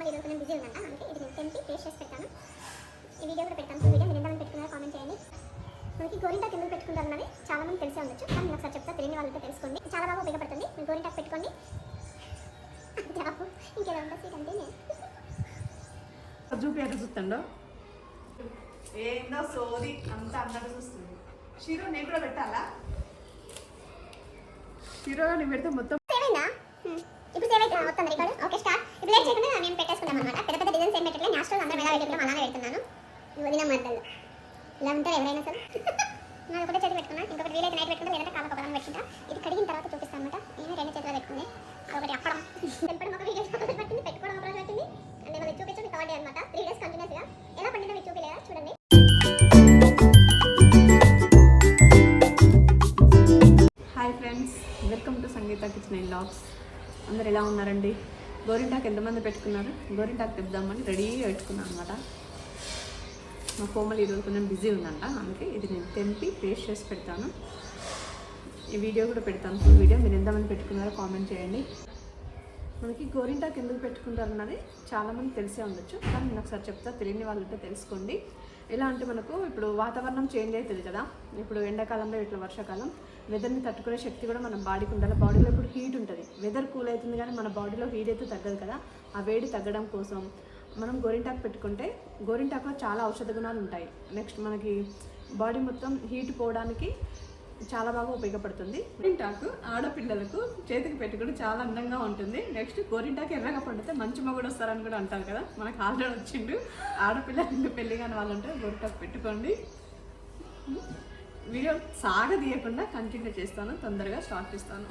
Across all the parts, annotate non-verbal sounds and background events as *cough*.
కోమలి ఈరోజు కొంచెం బిజీ ఉందంట అందుకే ఇది నేను తెంపి పేస్ట్ చేసి పెట్టాను ఈ వీడియో కూడా పెడతాను. వీడియో మీరు ఎంతమంది పెట్టుకున్నారో కామెంట్ చేయండి. మనకి గోరింటాకు ఎందుకు పెట్టుకుంటారు అన్నది చాలా మంది తెలిసే ఉండొచ్చు. కానీ నేను ఒకసారి చెప్తా తెలియని వాళ్ళతో తెలుసుకోండి. చాలా బాగా ఉపయోగపడుతుంది. మీరు గోరింటాకు పెట్టుకోండి. *laughs* జాబ్ ఇంకేదో ఉందా సీట్ అంటే? నేను చూపి చూస్తాడో? ఏందో సోది అంత అన్నట్టు చూస్తుంది. షీరో నేను కూడా పెట్టాలా? షీరో నేను పెడితే మొత్తం. ఇప్పుడు సేవ్ అయితే మొత్తం రికార్డు ఓకే స్టార్ట్ ఇప్పుడు లేట్ చేయకుండా నేను పెట్టేసుకున్నాం అనమాట పెద్ద పెద్ద డిజైన్స్ ఏం పెట్టట్లేదు న్యాచురల్ అందరం ఎలా పెట్టుకున్నాం అలానే పెడుతున్నాను. వదిన మద్దలు ఇలా ఉంటారు ఎవరైనా సరే? *laughs* నేను ఒకటే చేతి పెట్టుకున్నా ఇంకొకటి వీలైతే నైట్ పెట్టుకుంటే లేదంటే కాళ్ళ ఒకదాన్ని పెట్టుకుంటా ఇది కడిగిన తర్వాత చూపిస్తాను అనమాట నేను రెండు చేతులు పెట్టుకుంది అదొకటి అప్పడం. తెంపడం ఒక వీడియో ఒకటి పట్టింది పెట్టుకోవడం ఒక రోజు పట్టింది. అంటే మళ్ళీ చూపించండి థర్డ్ డే అనమాట త్రీ డేస్ కంటిన్యూస్గా ఎలా పండిందో మీకు చూపిలేదా? చూడండి. Hi friends welcome to Sangeetha kitchen and logs అందరు ఎలా ఉన్నారండి? గోరింటాకు ఎంతమంది పెట్టుకున్నారు? గోరింటాకు తెద్దామని రెడీగా పెట్టుకున్నాను అనమాట మా కోమలు ఈరోజు కొంచెం బిజీ ఉందంట అందుకే ఇది నేను తెంపి పేస్ట్ చేసి పెడతాను. ఈ వీడియో కూడా పెడతాను ఫుల్ వీడియో మీరు ఎంతమంది పెట్టుకున్నారో కామెంట్ చేయండి. మనకి గోరింటాకు ఎందుకు పెట్టుకుంటారు అన్నది చాలామంది తెలిసే ఉండొచ్చు కానీ నేను ఒకసారి చెప్తా తెలియని వాళ్ళంటే తెలుసుకోండి. ఎలా అంటే మనకు ఇప్పుడు వాతావరణం చేంజ్ అవుతుంది కదా. ఇప్పుడు ఎండాకాలంలో ఇట్లా వర్షాకాలం వెదర్ని తట్టుకునే శక్తి కూడా మన బాడీకి ఉండాలి. బాడీలో ఇప్పుడు హీట్ ఉంటుంది. వెదర్ కూల్ అవుతుంది కానీ మన బాడీలో హీట్ అయితే తగ్గదు కదా. ఆ వేడి తగ్గడం కోసం మనం గోరింటాకు పెట్టుకుంటే గోరింటాకులో చాలా ఔషధ గుణాలు ఉంటాయి. నెక్స్ట్ మనకి బాడీ మొత్తం హీట్ పోవడానికి చాలా బాగా ఉపయోగపడుతుంది. గోరింటాకు ఆడపిల్లలకు చేతికి పెట్టుకుని చాలా అందంగా ఉంటుంది. నెక్స్ట్ గోరింటాకు ఎర్రగా పండితే మంచి మగుడు వస్తారని కూడా అంటారు కదా. మనకు ఆల్రెడీ వచ్చిండు. ఆడపిల్లలు ఇంకా పెళ్ళి కాని వాళ్ళు ఉంటే గోరింటాకు పెట్టుకోండి. వీడియో సాగదీయకుండా కంటిన్యూ చేస్తాను. తొందరగా స్టార్ట్ చేస్తాను.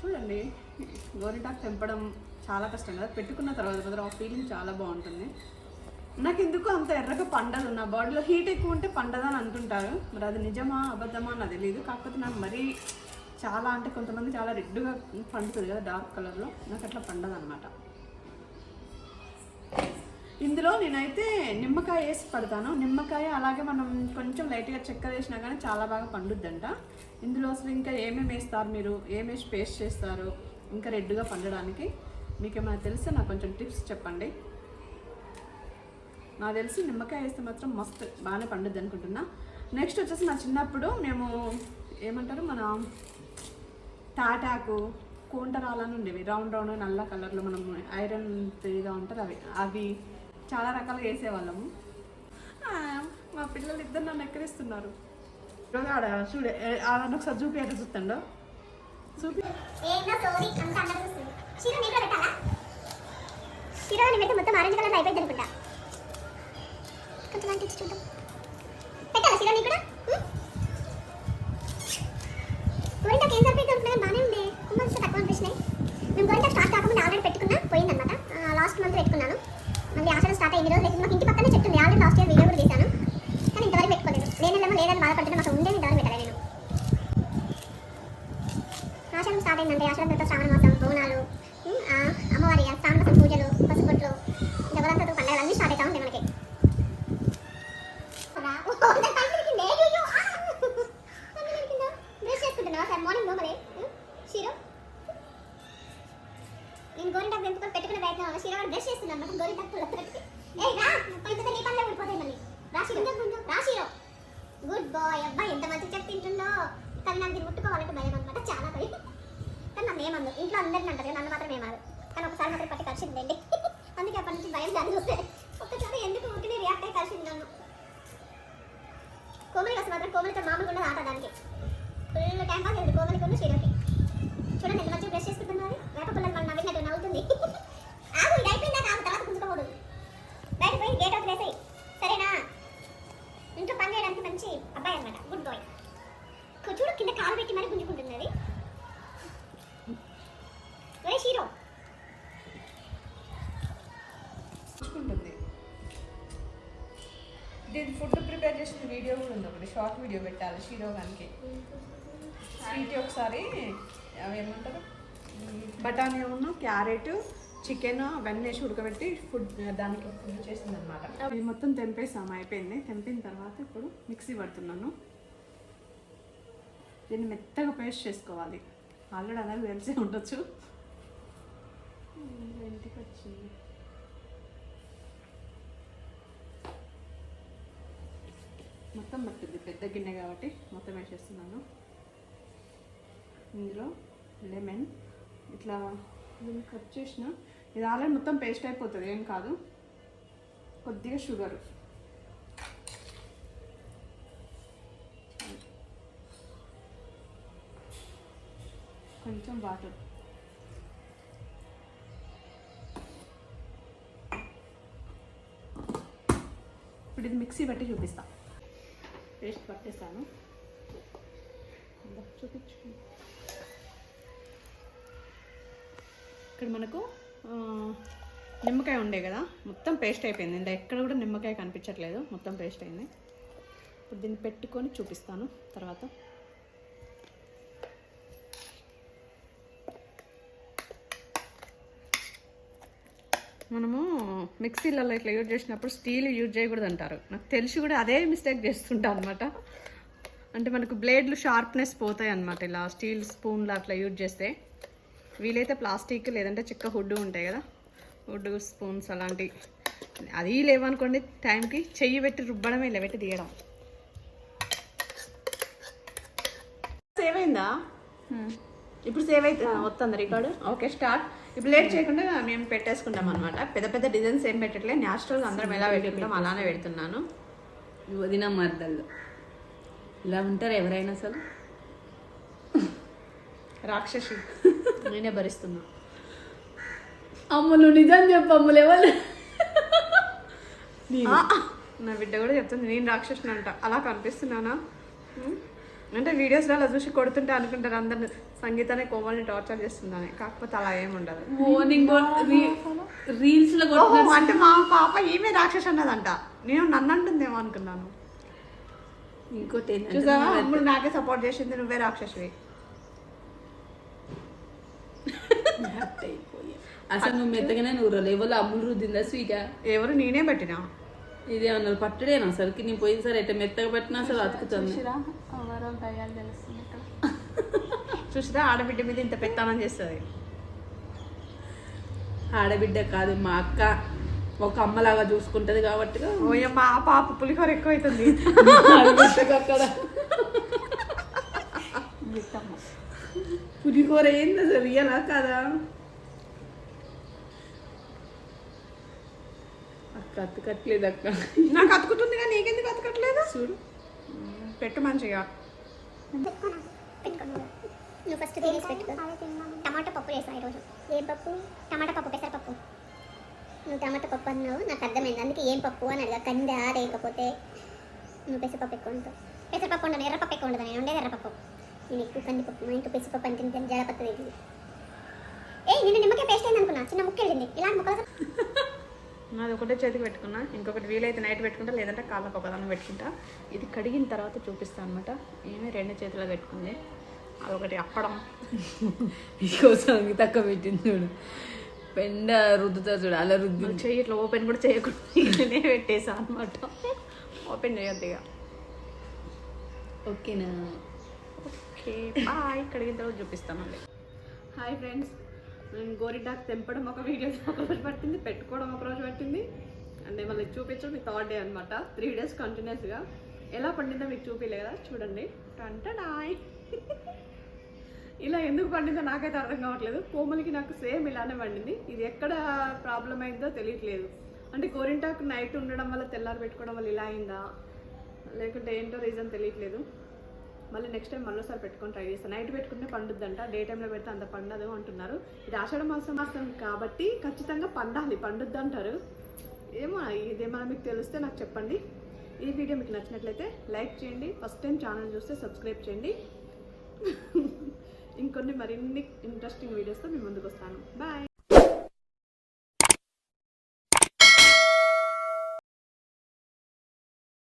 చూడండి గోరింటాకు తెంపడం చాలా కష్టం కదా. పెట్టుకున్న తర్వాత మాత్రం ఆ ఫీలింగ్ చాలా బాగుంటుంది. నాకు ఎందుకు అంత ఎర్రగా పండదు నా బాడీలో హీట్ ఎక్కువ ఉంటే పండదని అంటుంటారు. మరి అది నిజమా అబద్ధమా నాకు తెలియదు కాకపోతే నాకు మరీ చాలా అంటే కొంతమంది చాలా రెడ్గా పండుతుంది కదా డార్క్ కలర్లో నాకు అట్లా పండదు అనమాట ఇందులో నేనైతే నిమ్మకాయ వేసి పడతాను. నిమ్మకాయ అలాగే మనం కొంచెం లైట్గా చక్కెర వేసినా కానీ చాలా బాగా పండుద్దంట. ఇందులో అసలు ఇంకా ఏమేమి వేస్తారు మీరు? ఏమేసి పేస్ట్ చేస్తారు? ఇంకా రెడ్గా పండడానికి. మీకు ఏమైనా తెలిస్తే నాకు కొంచెం టిప్స్ చెప్పండి. నాకు తెలిసి నిమ్మకాయ వేస్తే మాత్రం మస్తు బాగానే పండుద్ది అనుకుంటున్నా. నెక్స్ట్ వచ్చేసి నా చిన్నప్పుడు మేము ఏమంటారు మన తాటాకు కూంటరాలని ఉండేవి. రౌండ్ రౌండ్ నల్ల కలర్లో మనం ఐరన్గా ఉంటారు అవి. అవి చాలా రకాలుగా వేసేవాళ్ళము. మా పిల్లలు ఇద్దరు నన్ను ఎక్కరిస్తున్నారు. ఈరోజు ఆడ చూడే ఆడని ఒకసారి చూపి అట్లా చూస్తాండో. చూపి. మొత్తం ఆరెంజ్ కలర్ అయిపోయింది అనుకుంటా. కొంచెం నాకు చూద్దాం. పెట్టాలా చీర నీకు కూడా? హ్మ్? గోరింటాకు ఏం సరిపోయింది అనుకున్నా బాగానే ఉంది. కుమ్మల్స్ తక్కువ అనిపిస్తున్నాయి మేము గోరింటాకు స్టార్ట్ కాకుండా ఆల్రెడీ పెట్టుకున్నా పోయిందన్నమాట. లాస్ట్ మంత్ పెట్టుకున్నాను. మళ్ళీ ఆషాఢం స్టార్ట్ అయ్యింది రోజు మాకు ఇంటి పక్కనే చెట్టు ఉంది. ఆల్రెడీ లాస్ట్ ఇయర్ వీడియో కూడా తీశాను. కానీ ఇంతవరకు పెట్టుకోలేదు. లేనేమో లేదని బాధపడుతున్నా మాకు ఉండేది ఇంతవరకు పెట్టలేదు నేను. ఆషాఢం స్టార్ట్ అయిందంటే ఆషాఢం తర్వాత శ్రావణ మాసం బోనాలు గుడ్ బాయ్ అబ్బాయి ఎంత మంచి చెప్తే తింటుందో కానీ నాకు దీన్ని ముట్టుకోవాలంటే భయం అనమాట చాలా భయం. కానీ నన్ను ఏమన్నా ఇంట్లో అందరిని అంటారు నన్ను మాత్రం ఏమారు కానీ ఒకసారి మాత్రం పట్టి కలిసిందండి అందుకే అప్పటి నుంచి భయం దాన్ని చూస్తే ఒక్కసారి ఎందుకు ఉట్టిని రియాక్ట్ అయ్యి కలిసింది నన్ను? కోమలి కోసం మాత్రం కోమలితో మామూలుగా ఉండదు ఆట దానికి. ఫుల్ టైం పాస్ అయింది కోమలికి. దీని ఫుడ్ ప్రిపేర్ చేసిన వీడియో కూడా ఉంది ఒకటి షార్ట్ వీడియో పెట్టాలి షీరోగానికి స్వీట్ ఒకసారి ఏమంటారు? బఠానీ ఉన్న క్యారెట్ చికెన్ అవన్నీ వేసి ఉడకబెట్టి ఫుడ్ దానికి ఫుడ్ చేసింది అనమాట ఇది మొత్తం తెంపేసాము అయిపోయింది. తెంపిన తర్వాత ఇప్పుడు మిక్సీ పడుతున్నాను. దీన్ని మెత్తగా పేస్ట్ చేసుకోవాలి. ఆల్రెడీ అందరికి తెలిసే ఉండొచ్చు. ఇంటికి వచ్చింది మొత్తం పడుతుంది పెద్ద గిన్నె కాబట్టి మొత్తం వేసేస్తున్నాను. ఇందులో లెమన్ ఇట్లా దీన్ని కట్ చేసిన. ఇది ఆల్రెడీ మొత్తం పేస్ట్ అయిపోతుంది ఏం కాదు. కొద్దిగా షుగర్. కొంచెం వాటర్. ఇప్పుడు ఇది మిక్సీ బట్టి చూపిస్తాను పేస్ట్ పట్టేస్తాను ఇందా చూపించు ఇక్కడ మనకు నిమ్మకాయ ఉండే కదా మొత్తం పేస్ట్ అయిపోయింది. ఇంకా ఎక్కడ కూడా నిమ్మకాయ కనిపించట్లేదు మొత్తం పేస్ట్ అయింది. ఇప్పుడు దీన్ని పెట్టుకొని చూపిస్తాను తర్వాత. మనము మిక్సీలలో ఇట్లా యూజ్ చేసినప్పుడు స్టీల్ యూజ్ చేయకూడదు అంటారు నాకు తెలిసి కూడా అదే మిస్టేక్ చేస్తుంటా అనమాట అంటే మనకు బ్లేడ్లు షార్ప్నెస్ పోతాయి అనమాట ఇలా స్టీల్ స్పూన్లు అట్లా యూజ్ చేస్తే. వీలైతే ప్లాస్టిక్ లేదంటే చిక్క హుడ్ ఉంటాయి కదా. హుడ్ స్పూన్స్ అలాంటి. అది లేవనుకోండి టైంకి చెయ్యి పెట్టి రుబ్బడమే ఇలా పెట్టి తీయడం. సేవ్ అయిందా? ఇప్పుడు సేవ్ అయితే వస్తుంది రికార్డు. Okay start. ఇప్పుడు లేట్ చేయకుండా మేము పెట్టేసుకుంటాం అనమాట పెద్ద పెద్ద డిజైన్స్ ఏం పెట్టట్లే. న్యాచురల్ అందరం ఎలా పెట్టుకుంటాం అలానే పెడుతున్నాను. వదిన మర్దళ్ళు ఇలా ఉంటారు ఎవరైనా అసలు? రాక్షసి. నేనే భరిస్తున్నా. అమ్ములు నిజం చెప్పు అమ్ములు ఎవరు? నా బిడ్డ కూడా చెప్తుంది నేను రాక్షసుని అంట. అలా కనిపిస్తున్నానా? అంటే వీడియోస్లో అలా చూసి కొడుతుంటే అనుకుంటారు అందరిని సంగీతాన్ని కోమల్ని టార్చర్ చేస్తుందని. కాకపోతే అలా ఏమి ఉండదు. మార్నింగ్ రీల్స్ అంటే మా పాప ఈమె రాక్షసు అన్నదంట. నేను నన్ను అంటుందేమో అనుకున్నాను. ఇంకోటి చూసావా? అమ్ముడు నాకే సపోర్ట్ చేసింది నువ్వే రాక్షసువి. *laughs* అసలు నువ్వు మెత్తగానే నువ్వు ఎవరు అమ్ములు రుద్దిందా స్వీట? ఎవరు నేనే పెట్టినా? ఇది అన్నారు పట్టుడేనా అసలుకి నేను పోయిన సరే ఎట్లా మెత్తగా పట్టినా అసలు అతుకుతుంది *laughs* చూసిరా? ఆడబిడ్డ మీద ఇంత పెత్తానం చేస్తుంది. ఆడబిడ్డ కాదు మా అక్క ఒక అమ్మలాగా చూసుకుంటది కాబట్టి ఆ పాప పులిహోర ఎక్కువ అవుతుంది అక్కడ. పులిహోర ఏంది అసలు? రియలా కాదా? అక్క అతుకట్లేదు అక్క. నాకు అతుకుతుంది కానీ నీకెందుకు అతుకట్లేదు? చూడు. పెట్టు మంచిగా నువ్వు ఫస్ట్ తినేసి పెట్టుకో. టమాటా పప్పు చేసా ఈరోజు. ఏం పప్పు? టమాటా పప్పు పెసరపప్పు నువ్వు టమాటా పప్పు అన్నావు నాకు అర్థమైంది. అందుకే ఏం పప్పు అని అడిగా. కందా లేకపోతే నువ్వు పెసరపప్పు ఎక్కువ ఉంటావు పెసరపప్పు ఉండను ఎర్రపప్పు ఎక్కువ ఉండదు నేను ఉండేది ఎర్రపప్పు. నేను ఎక్కువ కందిపప్పు. మా ఇంట్లో పెసరపప్పు అంటే తింటే జడపత్త తెలియదు ఏ నిన్న నిమ్మకాయ పేస్ట్ అయింది అనుకున్నా చిన్న ముక్క వెళ్ళింది ఇలాంటి ముక్కలు నాది ఒకటే చేతికి పెట్టుకున్నా. ఇంకొకటి వీలైతే నైట్ పెట్టుకుంటా లేదంటే కాళ్ళకు ఒకదాన్ని పెట్టుకుంటా. ఇది కడిగిన తర్వాత చూపిస్తాను అనమాట ఏమి రెండు చేతిలో పెట్టుకుంది. అదొకటి అప్పడం. *laughs* మీకోసం తక్కువ పెట్టింది చూడు. పెండ రుద్దుతా చూడు అలా రుద్ది చెయ్యి ఇట్లా ఓపెన్ కూడా చేయకుండా *laughs* పెట్టేసా అనమాట ఓపెన్ చేయొద్దు ఇక. ఓకేనా? Okay bye. కడిగిన తర్వాత చూపిస్తాను మళ్ళీ. Hi friends. నేను గోరింటాకు తెంపడం ఒక వీడియో *laughs* ఒక రోజు పట్టింది పెట్టుకోవడం ఒక రోజు పట్టింది. అంటే మళ్ళీ చూపించడం మీ థర్డ్ డే అనమాట త్రీ డేస్ కంటిన్యూస్గా ఎలా పండిందో మీకు చూపించలేదా చూడండి. టంటడాయ్. *laughs* ఇలా ఎందుకు పండిందో నాకైతే అర్థం కావట్లేదు. కోమలికి నాకు సేమ్ ఇలానే పండింది. ఇది ఎక్కడ ప్రాబ్లం అయిందో తెలియట్లేదు. అంటే గోరింటాకు నైట్ ఉండడం వల్ల తెల్లారి పెట్టుకోవడం వల్ల ఇలా అయిందా? లేకుంటే ఏంటో రీజన్ తెలియట్లేదు. మళ్ళీ నెక్స్ట్ టైం మళ్ళీసారి పెట్టుకొని ట్రై చేస్తాను నైట్ పెట్టుకుంటే పండుద్దంట. డే టైంలో పెడితే అంత పండదు అంటున్నారు. ఇది ఆషాఢ మాసం మాసం కాబట్టి ఖచ్చితంగా పండాలి. పండుద్ది అంటారు ఏమో ఇదేమన్నా మీకు తెలిస్తే నాకు చెప్పండి. ఈ వీడియో మీకు నచ్చినట్లయితే లైక్ చేయండి. ఫస్ట్ టైం ఛానల్ చూస్తే సబ్స్క్రైబ్ చేయండి. *laughs* ఇంకొన్ని మరిన్ని ఇంట్రెస్టింగ్ వీడియోస్తో మీ ముందుకు వస్తాను. బాయ్